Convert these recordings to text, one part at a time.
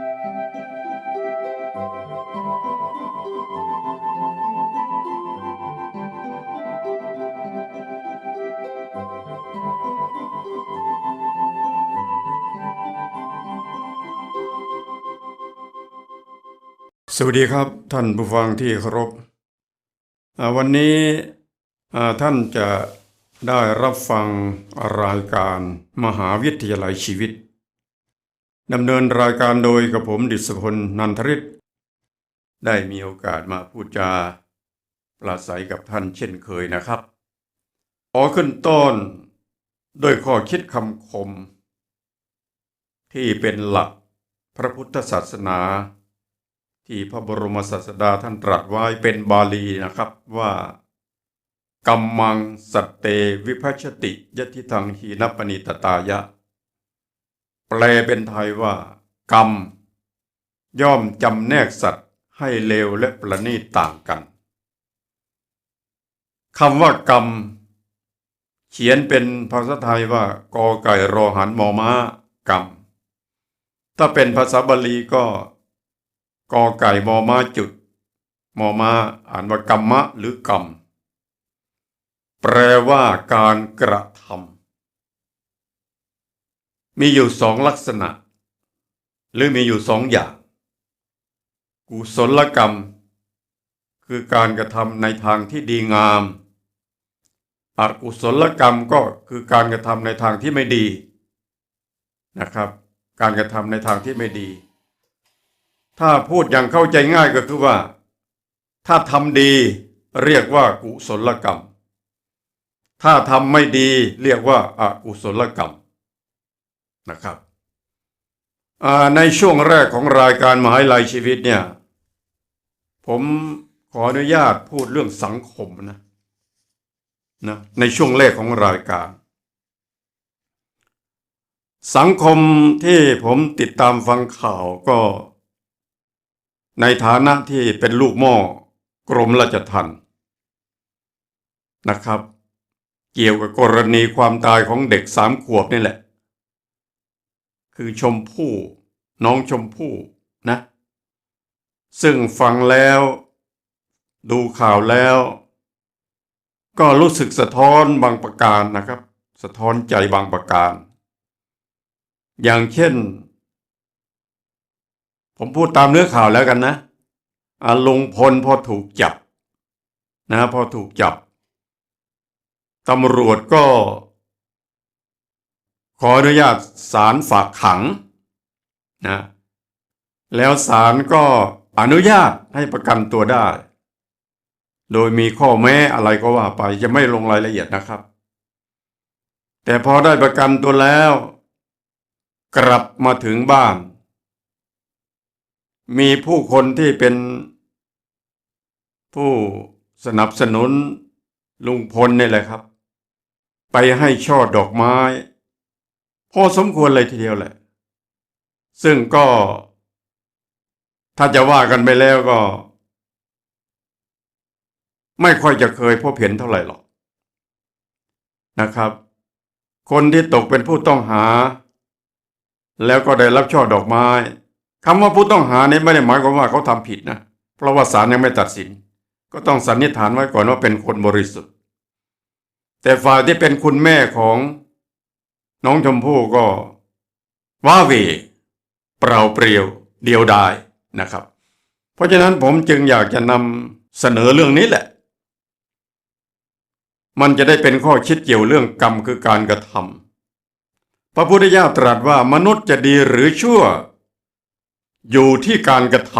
สวัสดีครับท่านผู้ฟังที่เคารพวันนี้ท่านจะได้รับฟังรายการมหาวิทยาลัยชีวิต ดำเนินรายการโดยกับผมดิษพลนันทริศได้มีโอกาสมาพูดจาปราศัยกับท่านเช่นเคยนะครับ ขอขึ้นต้นด้วยข้อคิดคำคม ที่เป็นหลักพระพุทธศาสนา ที่พระบรมศาสดาท่านตรัสไว้เป็นบาลีนะครับว่า กัมมังสัตเตวิพัชติยติทังหีนปณิตตายะ แปลเป็นไทยว่า กรรม ย่อมจำแนกสัตว์ให้เลวและประณีตต่างกันคำว่ากรรม เขียนเป็นภาษาไทยว่ากอไก่รอหันมอม้ากรรม ถ้าเป็นภาษาบาลีก็กอไก่มอมาจุดมอมาอ่านว่ากรรมะหรือกรรม แปลว่าการกระทำ มีอยู่สองลักษณะ หรือมีอยู่สองอย่าง กุศลกรรม คือการกระทำในทางที่ดีงามอกุศลกรรมก็คือการกระทำในทางที่ไม่ดีนะครับ การกระทำในทางที่ไม่ดี ถ้าพูดอย่างเข้าใจง่ายก็คือว่า ถ้าทำดีเรียกว่ากุศลกรรม ถ้าทำไม่ดีเรียกว่าอากุศลกรรม นะครับในช่วงแรกของรายการมหาวิทยาลัยชีวิตเนี่ย ผมขออนุญาตพูดเรื่องสังคมนะนะในช่วงแรกของรายการ สังคมที่ผมติดตามฟังข่าวก็ ในฐานะที่เป็นลูกหม้อกรมราชทัณฑ์นะครับ เกี่ยวกับกรณีความตายของเด็กสามขวบนี่แหละ คือชมพู่น้องชมพู่นะ ซึ่งฟังแล้ว ดูข่าวแล้ว ก็รู้สึกสะท้อนบางประการนะครับ สะท้อนใจบางประการ อย่างเช่น ผมพูดตามเนื้อข่าวแล้วกันนะอลุงพลพอถูกจับนะพอถูกจับตำรวจก็ ขออนุญาตศาลฝากขังนะแล้วศาลก็อนุญาตให้ประกันตัวได้ โดยมีข้อแม้อะไรก็ว่าไปจะไม่ลงรายละเอียดนะครับ แต่พอได้ประกันตัวแล้ว กลับมาถึงบ้าน มีผู้คนที่เป็น ผู้สนับสนุนลุงพลนี่แหละครับ ไปให้ช่อดอกไม้ พอสมควรเลยทีเดียวแหละ ซึ่งก็ ถ้าจะว่ากันไปแล้วก็ ไม่ค่อยจะเคยพบเห็นเท่าไหร่หรอกนะครับ คนที่ตกเป็นผู้ต้องหา แล้วก็ได้รับช่อดอกไม้คำว่าผู้ต้องหานี้ไม่ได้หมายความว่าเขาทำผิดนะ เพราะว่าศาลยังไม่ตัดสิน ก็ต้องสันนิษฐานไว้ก่อนว่าเป็นคนบริสุทธิ์ แต่ฝ่ายที่เป็นคุณแม่ของ น้องชมพู่ก็ว้าเวเปล่าเปลี่ยวเดียวดายนะครับ เพราะฉะนั้นผมจึงอยากจะนำเสนอเรื่องนี้แหละ มันจะได้เป็นข้อคิดเกี่ยวเรื่องกรรมคือการกระทำพระพุทธเจ้าตรัสว่ามนุษย์จะดีหรือชั่ว อยู่ที่การกระท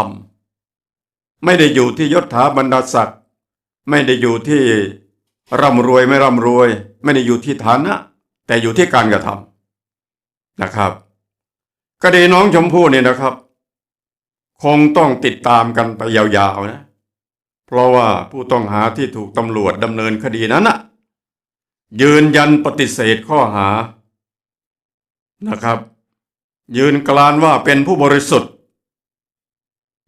ำไม่ได้อยู่ที่ยศถาบรรดาศักดิ์ไม่ได้อยู่ที่ร่ำรวยไม่ร่ำรวย ไม่ได้อยู่ที่ฐานะ แต่อยู่ที่การกระทำนะครับคดีน้องชมพู่เนี่ยนะครับ คงต้องติดตามกันไปยาวๆนะ เพราะว่าผู้ต้องหาที่ถูกตำรวจดำเนินคดีนั้นนะยืนยันปฏิเสธข้อหานะครับ ยืนกรานว่าเป็นผู้บริสุทธิ์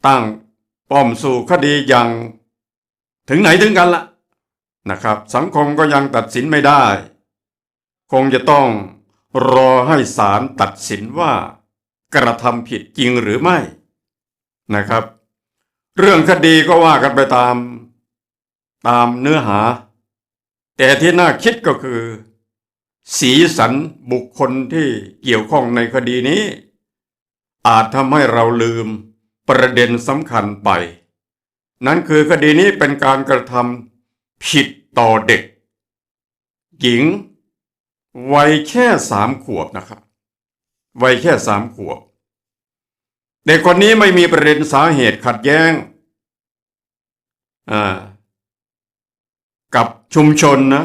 ตั้งป้อมสู่คดีอย่างถึงไหนถึงกันละนะครับ สังคมก็ยังตัดสินไม่ได้ คงจะต้องรอให้ศาลตัดสินว่ากระทำผิดจริงหรือไม่นะครับ เรื่องคดีก็ว่ากันไปตาม ตามเนื้อหา แต่ที่น่าคิดก็คือ สีสันบุคคลที่เกี่ยวข้องในคดีนี้ อาจทำให้เราลืมประเด็นสำคัญไป นั่นคือคดีนี้เป็นการกระทำผิดต่อเด็ก หญิง วัยแค่สามขวบนะครับ วัยแค่สามขวบ เด็กคนนี้ไม่มีประเด็นสาเหตุขัดแย้งกับชุมชนนะ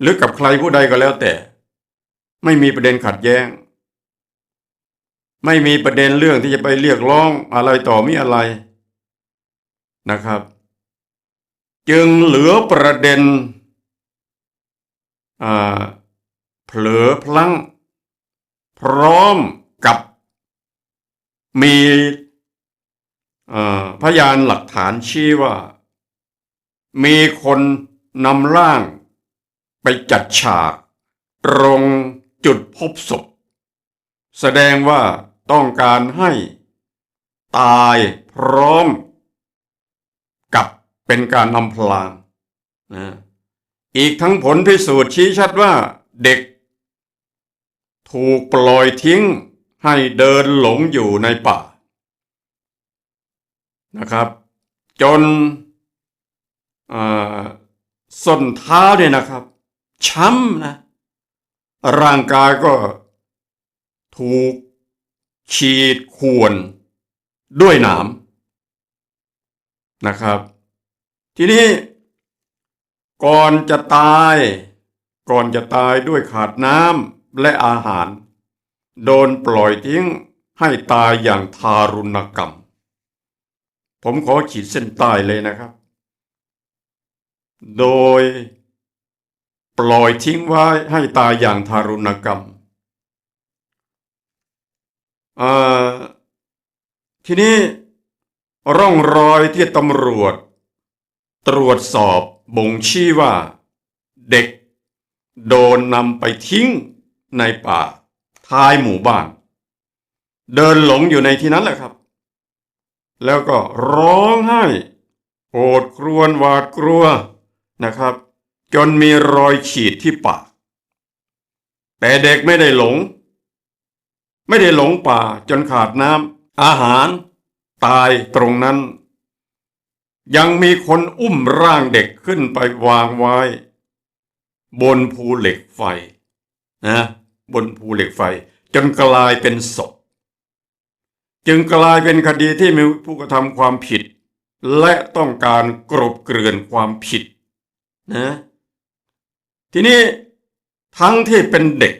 หรือกับใครผู้ใดก็แล้วแต่ ไม่มีประเด็นขัดแย้ง ไม่มีประเด็นเรื่องที่จะไปเรียกร้องอะไรต่อมีอะไรนะครับ จึงเหลือประเด็นอ่า เผลอพลั้ง พร้อมกับมีพยานหลักฐานชี้ว่า มีคนนำร่างไปจัดฉากตรงจุดพบศพ แสดงว่าต้องการให้ตายพร้อม กับเป็นการอำพรางนะอีกทั้งผลพิสูจน์ชี้ชัดว่าเด็ก ถูกปล่อยทิ้งให้เดินหลงอยู่ในป่า นะครับ จนส้นเท้าเนี่ยนะครับ ช้ำนะ ร่างกายก็ถูกฉีดข่วนด้วยหนามนะครับ ทีนี้ก่อนจะตาย ก่อนจะตายด้วยขาดน้ำ และอาหาร โดนปล่อยทิ้งให้ตายอย่างทารุณกรรม ผมขอขีดเส้นใต้เลยนะครับ โดยปล่อยทิ้งไว้ให้ตายอย่างทารุณกรรมทีนี้ร่องรอยที่ตำรวจ ตรวจสอบบ่งชี้ว่า เด็ก โดนนำไปทิ้ง ในป่า ท้ายหมู่บ้าน เดินหลงอยู่ในที่นั้นแหละครับ แล้วก็ร้องไห้โอดครวญหวาดกลัวนะครับ จนมีรอยขีดที่ปากแต่เด็กไม่ได้หลง ไม่ได้หลงป่าจนขาดน้ำอาหาร ตายตรงนั้น ยังมีคนอุ้มร่างเด็กขึ้นไปวางไว้ บนภูเหล็กไฟ นะบนภูเหล็กไฟ จนกลายเป็นศพ จึงกลายเป็นคดีที่มีผู้กระทำความผิด และต้องการกรบเกลื่อนความผิดนะทีนี้ทั้งที่เป็นเด็ก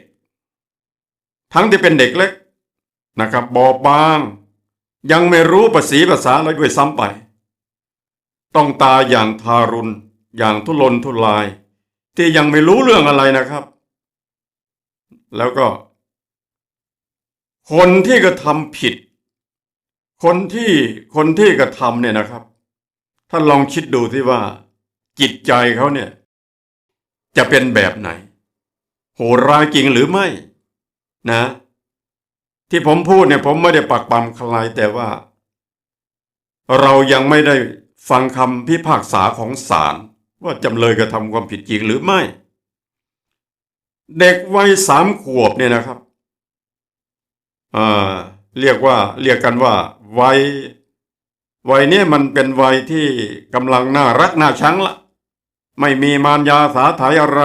ทั้งที่เป็นเด็กเล็กนะครับบอบบาง ยังไม่รู้ภาษีภาษาอะไรด้วยซ้ำไป ต้องตายอย่างทารุณ อย่างทุรนทุราย ที่ยังไม่รู้เรื่องอะไรนะครับ แล้วก็ คนที่กระทำผิด คนที่คนที่กระทำเนี่ยนะครับท่านลองคิดดูที่ว่า จิตใจเขาเนี่ย จะเป็นแบบไหน โหดร้ายจริงหรือไม่ นะ ที่ผมพูดเนี่ย ผมไม่ได้ปักปำใครแต่ว่า เรายังไม่ได้ฟังคำพิพากษาของศาลว่าจำเลยกระทำความผิดจริงหรือไม่ เด็กวัยสามขวบเนี่ยนะครับเรียกว่าเรียกกันว่าวัยวัยนี้มันเป็นวัยที่กำลังน่ารักน่าชังละไม่มีมารยาสาไถยอะไร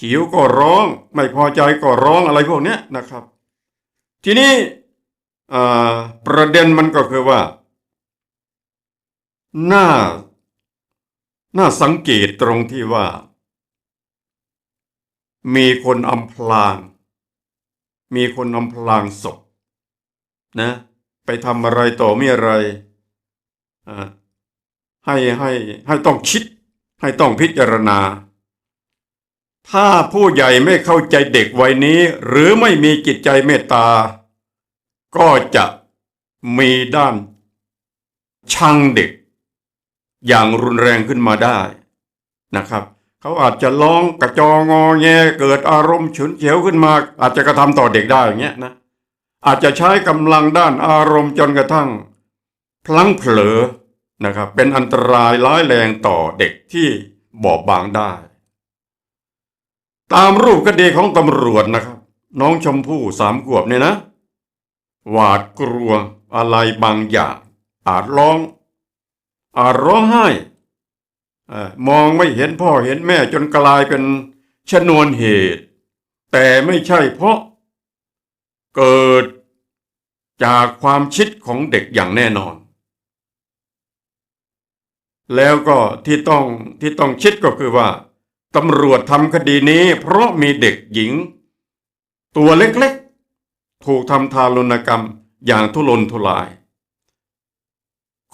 หิวก็ร้อง ไม่พอใจก็ร้องอะไรพวกนี้นะครับ ทีนี้ประเด็นมันก็คือว่า น่า น่าสังเกตตรงที่ว่า มีคนอำพราง มีคนอำพรางศพนะ ไปทำอะไรต่อมีอะไรอ่าให้ให้ให้ต้องคิด ให้ต้องพิจารณา ถ้าผู้ใหญ่ไม่เข้าใจเด็กวัยนี้ หรือไม่มีจิตใจเมตตา ก็จะมีด้านชังเด็ก อย่างรุนแรงขึ้นมาได้นะครับ เขาอาจจะร้องกระจองงอแงเกิดอารมณ์ฉุนเฉียวขึ้นมา อาจจะกระทำต่อเด็กได้อย่างเงี้ยนะอาจจะใช้กำลังด้านอารมณ์จนกระทั่ง พลั้งเผลอนะครับ เป็นอันตรายร้ายแรงต่อเด็กที่บอบบางได้ ตามรูปคดีของตำรวจนะครับ น้องชมพู่สามขวบเนี่ยนะ หวาดกลัวอะไรบางอย่าง อาจร้อง อาจร้องไห้ มองไม่เห็นพ่อเห็นแม่จนกลายเป็นชนวนเหตุ แต่ไม่ใช่เพราะเกิดจากความคิดของเด็กอย่างแน่นอน แล้วก็ที่ต้องที่ต้องคิดก็คือว่าตำรวจทำคดีนี้เพราะมีเด็กหญิง ตัวเล็กๆ ถูกทำทารุณกรรมอย่างทุรนทุราย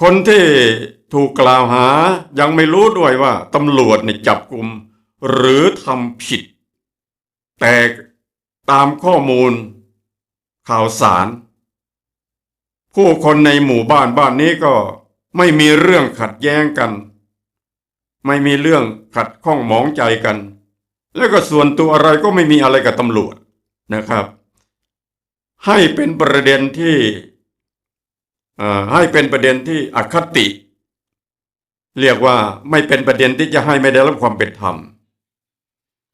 คนที่ ถูกกล่าวหายังไม่รู้ด้วยว่าตำรวจเนี่ยจับกลุ่มหรือทำผิด แต่ตามข้อมูล ข่าวสาร ผู้คนในหมู่บ้านบ้านนี้ก็ไม่มีเรื่องขัดแย้งกัน ไม่มีเรื่องขัดข้องหมองใจกัน แล้วก็ส่วนตัวอะไรก็ไม่มีอะไรกับตำรวจนะครับ ให้เป็นประเด็นที่ให้เป็นประเด็นที่อคติ เรียกว่าไม่เป็นประเด็นที่จะให้ไม่ได้รับความเป็นธรรม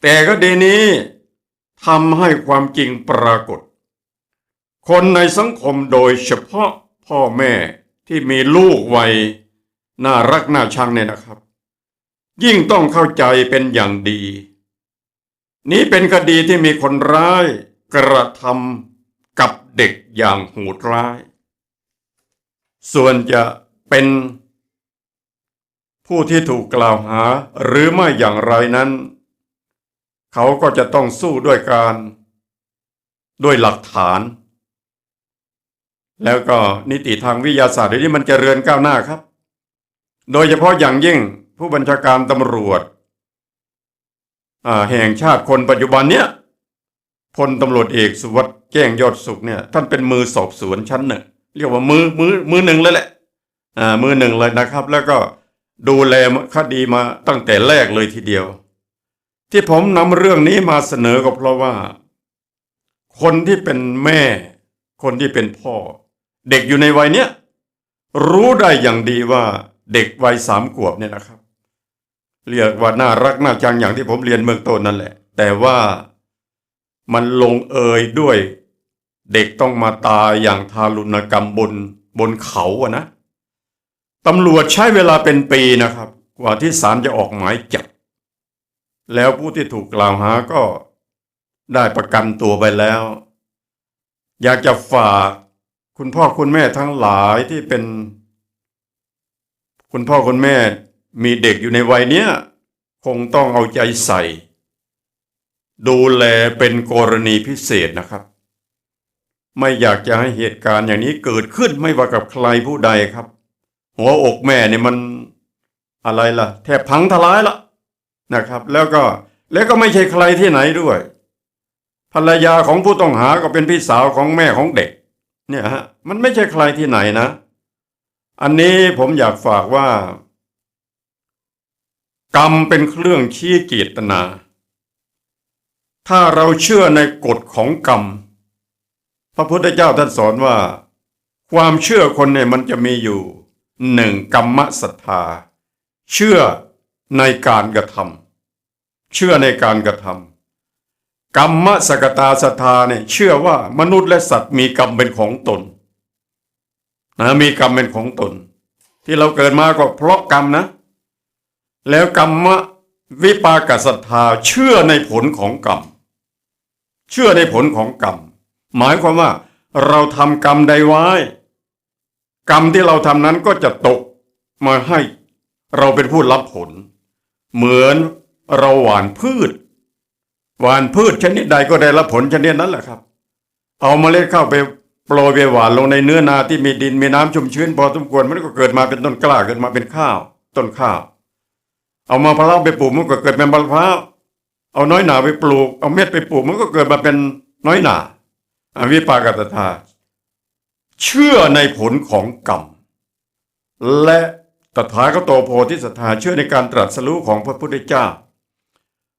แต่ก็ดีนี้ทำให้ความจริงปรากฏ คนในสังคมโดยเฉพาะพ่อแม่ที่มีลูกวัยน่ารักน่าชังเนี่ยนะครับ ยิ่งต้องเข้าใจเป็นอย่างดี นี้เป็นคดีที่มีคนร้ายกระทำกับเด็กอย่างโหดร้าย ส่วนจะเป็น ผู้ที่ถูกกล่าวหาหรือไม่อย่างไรนั้น เขาก็จะต้องสู้ด้วยการ ด้วยหลักฐาน แล้วก็นิติทางวิทยาศาสตร์เดี๋ยวนี้มันเจริญก้าวหน้าครับ โดยเฉพาะอย่างยิ่งผู้บัญชาการตำรวจแห่งชาติคนปัจจุบันเนี้ยพลตำรวจเอกสุวัสด์แจ้งยอดสุขเนี่ยท่านเป็นมือสอบสวนชั้นหนึ่งเรียกว่ามือมือมือหนึ่งเลยแหละ อ่ามือหนึ่งเลยนะครับ แล้วก็ ดูแลคดีมาตั้งแต่แรกเลยทีเดียว ที่ผมนำเรื่องนี้มาเสนอก็เพราะว่า คนที่เป็นแม่ คนที่เป็นพ่อ เด็กอยู่ในวัยเนี้ยรู้ได้อย่างดีว่าเด็กวัยสามขวบเนี่ยนะครับ เรียกว่าน่ารักน่าชังอย่างที่ผมเรียนเมืองต้นนั่นแหละ แต่ว่ามันลงเอยด้วย เด็กต้องมาตายอย่างทารุณกรรมบนบนเขาอะนะ ตำรวจใช้เวลาเป็นปีนะครับ กว่าที่ศาลจะออกหมายจับ แล้วผู้ที่ถูกกล่าวหาก็ได้ประกันตัวไปแล้ว อยากจะฝากคุณพ่อคุณแม่ทั้งหลายที่เป็น คุณพ่อคุณแม่มีเด็กอยู่ในวัยเนี้ยคงต้องเอาใจใส่ ดูแลเป็นกรณีพิเศษนะครับ ไม่อยากจะให้เหตุการณ์อย่างนี้เกิดขึ้นไม่ว่ากับใครผู้ใดครับ หัวอกแม่เนี่ยมันอะไรล่ะ แทบพังทลายละนะครับ แล้วก็แล้วก็ไม่ใช่ใครที่ไหนด้วย ภรรยาของผู้ต้องหาก็เป็นพี่สาวของแม่ของเด็ก เนี่ยฮะมันไม่ใช่ใครที่ไหนนะ อันนี้ผมอยากฝากว่า กรรมเป็นเครื่องชี้เจตนา ถ้าเราเชื่อในกฎของกรรม พระพุทธเจ้าท่านสอนว่า ความเชื่อคนเนี่ยมันจะมีอยู่ หนึ่งกรรมศรัทธา เชื่อในการกระทำเชื่อในการกระทำกรรมสกตาศรัทธาเนี่ยเชื่อว่ามนุษย์และสัตว์มีกรรมเป็นของตนนะมีกรรมเป็นของตน ที่เราเกิดมาก็เพราะกรรมนะ แล้วกรรมวิปากศรัทธาเชื่อในผลของกรรมเชื่อในผลของกรรมหมายความว่าเราทำกรรมใดไว้ กรรมที่เราทำนั้นก็จะตกมาให้เราเป็นผู้รับผล เหมือนเราหว่านพืช หว่านพืชชนิดใดก็ได้รับผลชนิดนั้นแหละครับ เอาเมล็ดข้าวไปโปรยไปหว่านลงในเนื้อนาที่มีดินมีน้ำชุ่มชื้นพอสมควรมันก็เกิดมาเป็นต้นกล้าเกิดมาเป็นข้าว ต้นข้าว เอามาพร้าวไปปลูกมันก็เกิดเป็นมะพร้าวเอาน้อยหนาไปปลูก เอาเม็ดไปปลูกมันก็เกิดมาเป็นน้อยหนาอวิปากตธา เชื่อในผลของกรรม และตถาคตโพธิสัตธาเชื่อในการตรัสรู้ของพระพุทธเจ้า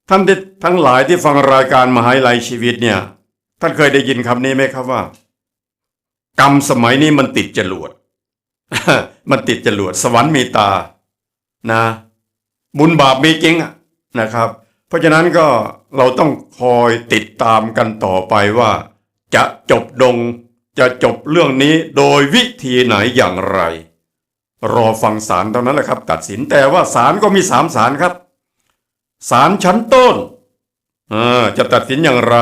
ท่านที่ทั้งหลายที่ฟังรายการมหาลัยชีวิตเนี่ยท่านเคยได้ยินคำนี้ไหมครับว่า กรรมสมัยนี้มันติดจรวด มันติดจรวด สวรรค์มีตานะ บุญบาปมีจริงนะครับ เพราะฉะนั้นก็เราต้องคอยติดตามกันต่อไปว่า จะจบดง จะจบเรื่องนี้โดยวิธีไหนอย่างไร รอฟังศาลเท่านั้นแหละครับ ตัดสินแต่ว่าศาลก็มีสามศาลครับศาลชั้นต้นจะตัดสินอย่างไร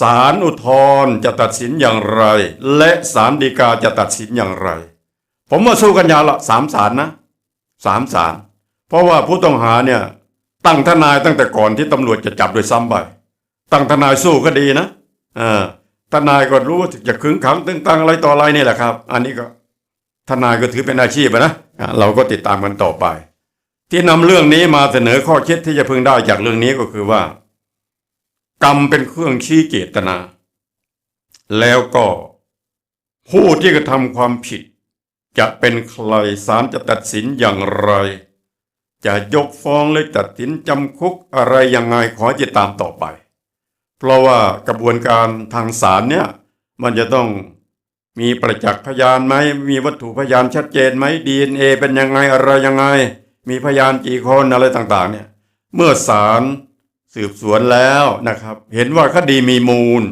ศาลอุทธรณ์จะตัดสินอย่างไร และศาลฎีกาจะตัดสินอย่างไร ผมว่าสู้กันยาวละสามศาลนะสามศาลเพราะว่าผู้ต้องหาเนี่ยตั้งทนายตั้งแต่ก่อนที่ตำรวจจะจับโดยซ้ำไปตั้งทนายสู้ก็ดีนะ เออ ทนายก็รู้ว่าจะขึงขังตึงตังอะไรต่ออะไรนี่แหละครับ อันนี้ก็ทนายก็ถือเป็นอาชีพนะเราก็ติดตามกันต่อไป ที่นำเรื่องนี้มาเสนอข้อคิดที่จะพึงได้จากเรื่องนี้ก็คือว่า กรรมเป็นเครื่องชี้เจตนา แล้วก็ผู้ที่กระทำความผิด จะเป็นใครศาลจะตัดสินอย่างไร จะยกฟ้องหรือตัดสินจำคุกอะไรยังไงขอให้ติดตามต่อไป เพราะว่ากระบวนการทางศาลเนี่ยมันจะต้องมีประจักษ์พยานไหมมีวัตถุพยานชัดเจนไหมดีเอ็นเอเป็นยังไงอะไรยังไง มีพยานกี่คนอะไรต่างๆเนี่ยเมื่อศาลสืบสวนแล้วนะครับ เห็นว่าคดีมีมูล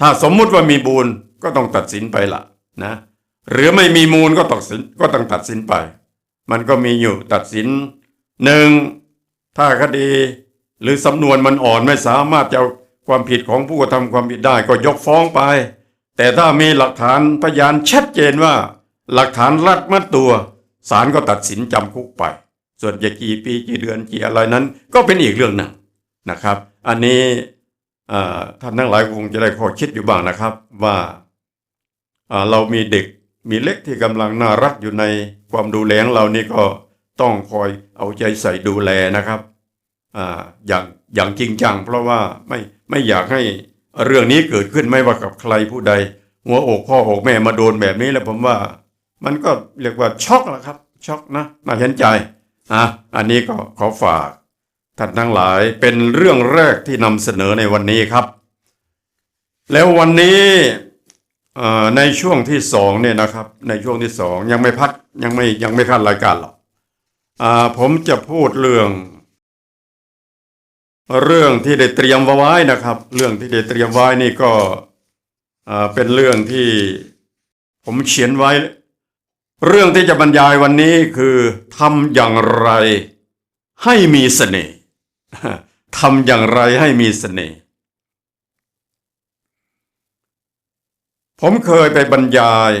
ถ้าสมมุติว่ามีมูลก็ต้องตัดสินไปละนะหรือไม่มีมูลก็ตัดสินก็ต้องตัดสินไป มันก็มีอยู่ตัดสินหนึ่งถ้าคดีหรือสำนวนมันอ่อนไม่สามารถจะ ความผิดของผู้กระทำความผิดได้ก็ยกฟ้องไป แต่ถ้ามีหลักฐานพยานชัดเจนว่า หลักฐานรัดมัดตัวศาลก็ตัดสินจำคุกไป ส่วนจะกี่ปีกี่เดือนกี่อะไรนั้น ก็เป็นอีกเรื่องหนึ่งนะครับ อันนี้ท่านทั้งหลายคงจะได้ข้อคิดอยู่บ้างนะครับว่าเรามีเด็กมีเล็กที่กำลังน่ารักอยู่ในความดูแลของเรานี่ก็ต้องคอยเอาใจใส่ดูแลนะครับออย่างอย่างจริงจังเพราะว่าไม่ ไม่อยากให้เรื่องนี้เกิดขึ้นไม่ว่ากับใครผู้ใด หัวอกพ่ออกแม่มาโดนแบบนี้แล้วผมว่า มันก็เรียกว่าช็อกแหละครับ ช็อกนะน่าเห็นใจอะอันนี้ก็ขอฝากท่านทั้งหลายเป็นเรื่องแรกที่นำเสนอในวันนี้ครับ แล้ววันนี้ในช่วงที่สองเนี่ยนะครับ ในช่วงที่สองยังไม่พักยังไม่ยังไม่ขั้นรายการหรอกอผมจะพูดเรื่อง เรื่องที่ได้เตรียมไว้นะครับ เรื่องที่ได้เตรียมไว้นี่ก็เป็นเรื่องที่ผมเขียนไว้ เรื่องที่จะบรรยายวันนี้คือทำอย่างไรให้มีเสน่ห์ทำอย่างไรให้มีเสน่ห์ผมเคยไปบรรยาย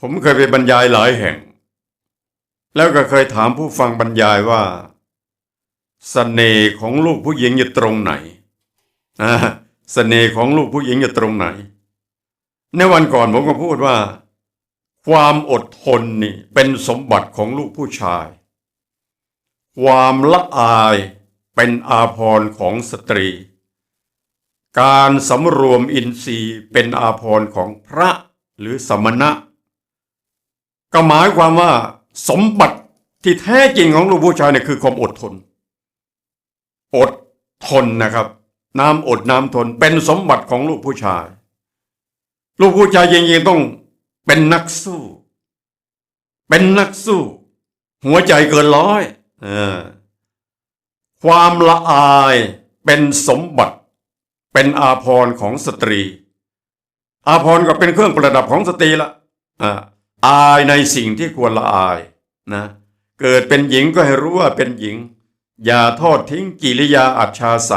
ผมเคยไปบรรยายหลายแห่ง แล้วก็เคยถามผู้ฟังบรรยายว่า เสน่ห์ของลูกผู้หญิงอยู่ตรงไหนอ่าเสน่ห์ของลูกผู้หญิงอยู่ตรงไหน ในวันก่อนผมก็พูดว่า ความอดทนนี่เป็นสมบัติของลูกผู้ชาย ความละอายเป็นอาภรณ์ของสตรี การสำรวมอินทรีย์เป็นอาภรณ์ของพระหรือสมณะ ก็หมายความว่าสมบัติที่แท้จริงของลูกผู้ชายเนี่ยคือความอดทน อดทนนะครับ น้ำอดน้ำทนเป็นสมบัติของลูกผู้ชาย ลูกผู้ชายจริงๆต้องเป็นนักสู้ เป็นนักสู้ หัวใจเกินร้อยออความละอายเป็นสมบัติ เป็นอาภรณ์ของสตรี อาภรณ์ก็เป็นเครื่องประดับของสตรีละอ่าอายในสิ่งที่ควรละอายนะ เกิดเป็นหญิงก็ให้รู้ว่าเป็นหญิง อย่าทอดทิ้งกิริยาอัจฉาใส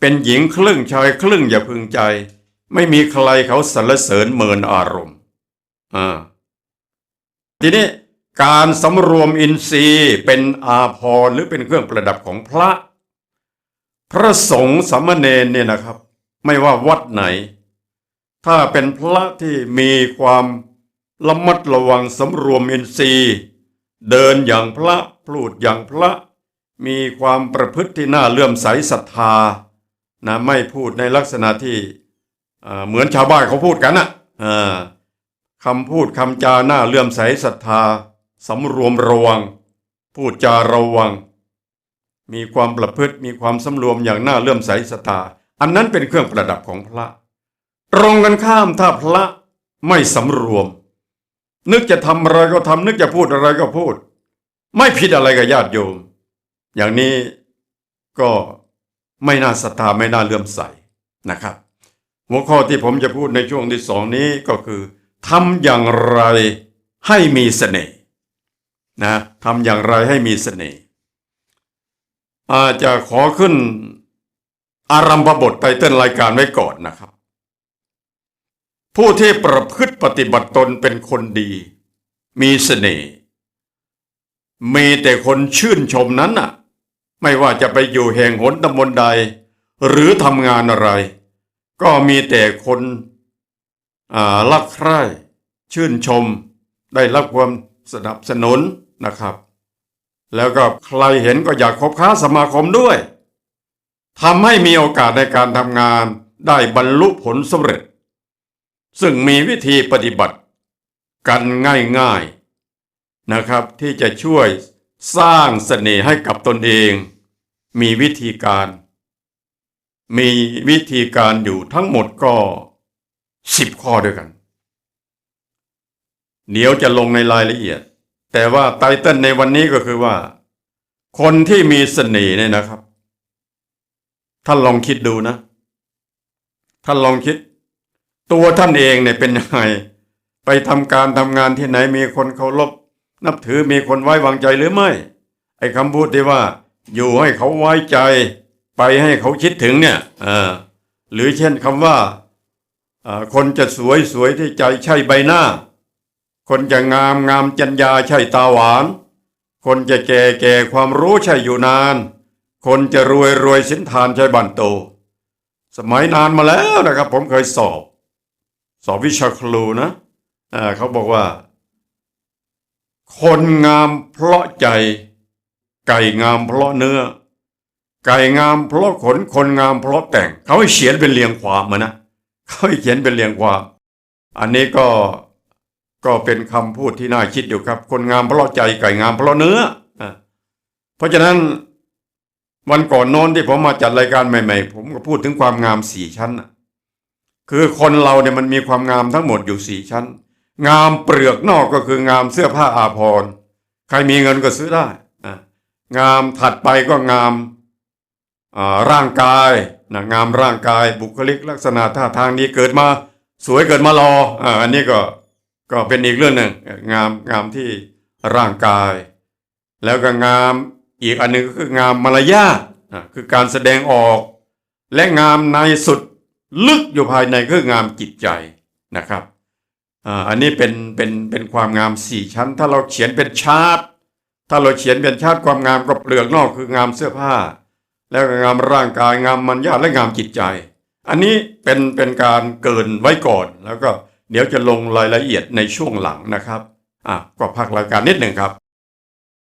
เป็นหญิงครึ่งชายครึ่งอย่าพึงใจ ไม่มีใครเขาสรรเสริญเมินอารมณ์อ่าทีนี้การสำรวมอินทรีย์เป็นอาภรณ์หรือเป็นเครื่องประดับของพระ พระสงฆ์สามเณรเนี่ยนะครับ ไม่ว่าวัดไหน ถ้าเป็นพระที่มีความระมัดระวังสำรวมอินทรีย์ เดินอย่างพระพูดอย่างพระ มีความประพฤติที่น่าเลื่อมใสศรัทธานะไม่พูดในลักษณะที่เหมือนชาวบ้านเขาพูดกันนะอ่าคำพูดคำจาหน้าเลื่อมใสศรัทธาสำรวมระวัง พูดจาระวัง มีความประพฤติมีความสำรวมอย่างน่าเลื่อมใสศรัทธาอันนั้นเป็นเครื่องประดับของพระ ตรงกันข้ามถ้าพระไม่สำรวม นึกจะทำอะไรก็ทำนึกจะพูดอะไรก็พูด ไม่ผิดอะไรกับญาติโยม อย่างนี้ก็ไม่น่าศรัทธาไม่น่าเลื่อมใสนะครับ หัวข้อที่ผมจะพูดในช่วงที่สองนี้ก็คือทำอย่างไรให้มีเสน่ห์นะทำอย่างไรให้มีเสน่ห์อาจจะขอขึ้นอารัมพบทไตเติ้ลรายการไว้ก่อนนะครับ ผู้ที่ประพฤติปฏิบัติตนเป็นคนดี มีเสน่ห์มีแต่คนชื่นชมนั้นน่ะ ไม่ว่าจะไปอยู่แห่งหนตำบลใด หรือทำงานอะไร ก็มีแต่คนรักใคร่ชื่นชม ได้รับความสนับสนุนนะครับ แล้วก็ใครเห็นก็อยากคบค้าสมาคมด้วยทำให้มีโอกาสในการทำงานได้บรรลุผลสำเร็จ ซึ่งมีวิธีปฏิบัติกันง่ายๆนะครับที่จะช่วย สร้างเสน่ห์ให้กับตนเอง มีวิธีการ มีวิธีการอยู่ทั้งหมดก็สิบข้อด้วยกัน เดี๋ยวจะลงในรายละเอียด แต่ว่าไตเติ้ลในวันนี้ก็คือว่า คนที่มีเสน่ห์เนี่ยนะครับ ท่านลองคิดดูนะ ท่านลองคิด ตัวท่านเองเนี่ยเป็นยังไง ไปทำการทำงานที่ไหนมีคนเคารพ นับถือมีคนไว้วางใจหรือไม่ ไอ้คำพูดที่ว่า อยู่ให้เขาไว้ใจ ไปให้เขาคิดถึงเนี่ยหรือเช่นคำว่าคนจะสวยสวยที่ใจใช่ใบหน้า คนจะงามงามจัญญาใช่ตาหวาน คนจะแก่แก่ความรู้ใช่อยู่นาน คนจะรวยรวยสินทานใช่บันโต สมัยนานมาแล้วนะครับ ผมเคยสอบ สอบวิชาครูนะอ่าเขาบอกว่า คนงามเพราะใจ ไก่งามเพราะเนื้อ ไก่งามเพราะขนคนงามเพราะแต่ง เขาให้เขียนเป็นเรียงความมานะเขาให้เขียนเป็นเรียงความ อันนี้ก็ก็เป็นคำพูดที่น่าคิดอยู่ครับ คนงามเพราะใจไก่งามเพราะเนื้ออะเพราะฉะนั้นวันก่อนโน้นที่ผมมาจัดรายการใหม่ๆ ผมก็พูดถึงความงามสี่ชั้นน่ะคือคนเราเนี่ยมันมีความงามทั้งหมดอยู่สี่ชั้น งามเปลือกนอกก็คืองามเสื้อผ้าอาภรณ์ใครมีเงินก็ซื้อได้อะงามถัดไปก็งามร่างกายนะงามร่างกายบุคลิกลักษณะท่าทางนี้เกิดมาสวยเกิดมารออ่าอันนี้ก็ก็เป็นอีกเรื่องหนึ่งงามงามที่ร่างกาย แล้วก็งามอีกอันหนึ่งก็คืองามมารยาทคือการแสดงออก และงามในสุดลึกอยู่ภายในคืองามจิตใจนะครับ อ่าอันนี้เป็นเป็นเป็นความงามสี่ชั้น ถ้าเราเขียนเป็นชาร์ตถ้าเราเขียนเป็นชาร์ตความงามก็เปลือกนอกคืองามเสื้อผ้า แล้วงามร่างกายงามมัญญาและงามจิตใจ อันนี้เป็นเป็นการเกินไว้ก่อน แล้วก็เดี๋ยวจะลงรายละเอียดในช่วงหลังนะครับอะก็พักรายการนิดหนึ่งครับ